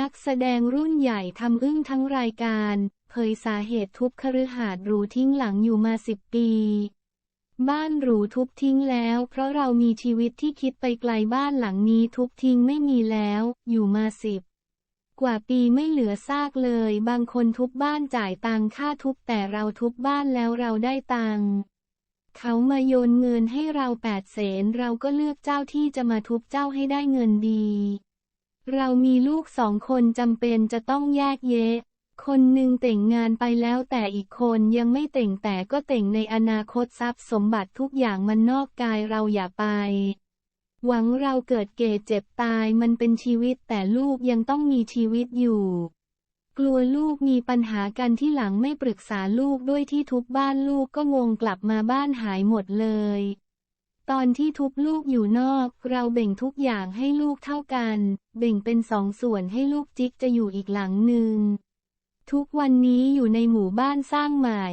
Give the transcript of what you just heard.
นักแสดงรุ่นใหญ่ทำอึ้งทั้งรายการ เผยสาเหตุทุบคฤหาสน์หรูทิ้งหลังอยู่มาสิบปี บ้านหรูทุบทิ้งแล้ว เพราะเรามีชีวิตที่คิดไปไกลบ้านหลังนี้ทุบทิ้งไม่มีแล้ว อยู่มาสิบกว่าปีไม่เหลือซากเลย บางคนทุบบ้านจ่ายตังค่าทุบแต่เราทุบบ้านแล้วเราได้ตังค์เขามาโยนเงินให้เราแปดเสนเราก็เลือกเจ้าที่จะมาทุบเจ้าให้ได้เงินดี เรามีลูกสองคนจำเป็นจะต้องแยกเยะ คนหนึ่งแต่งงานไปแล้วแต่อีกคนยังไม่แต่งแต่ก็แต่งในอนาคตทรัพย์สมบัติทุกอย่างมันนอกกายเราอย่าไป หวังเราเกิดเก่เจ็บตายมันเป็นชีวิตแต่ลูกยังต้องมีชีวิตอยู่ กลัวลูกมีปัญหากันที่หลังไม่ปรึกษาลูกด้วยที่ทุบบ้านลูกก็งงกลับมาบ้านหายหมดเลย ตอนที่ทุบลูกอยู่นอก เราเบ่งทุกอย่างให้ลูกเท่ากัน เบ่งเป็นสองส่วนให้ลูกจิ๊กจะอยู่อีกหลังหนึ่งทุกวันนี้อยู่ในหมู่บ้านสร้างใหม่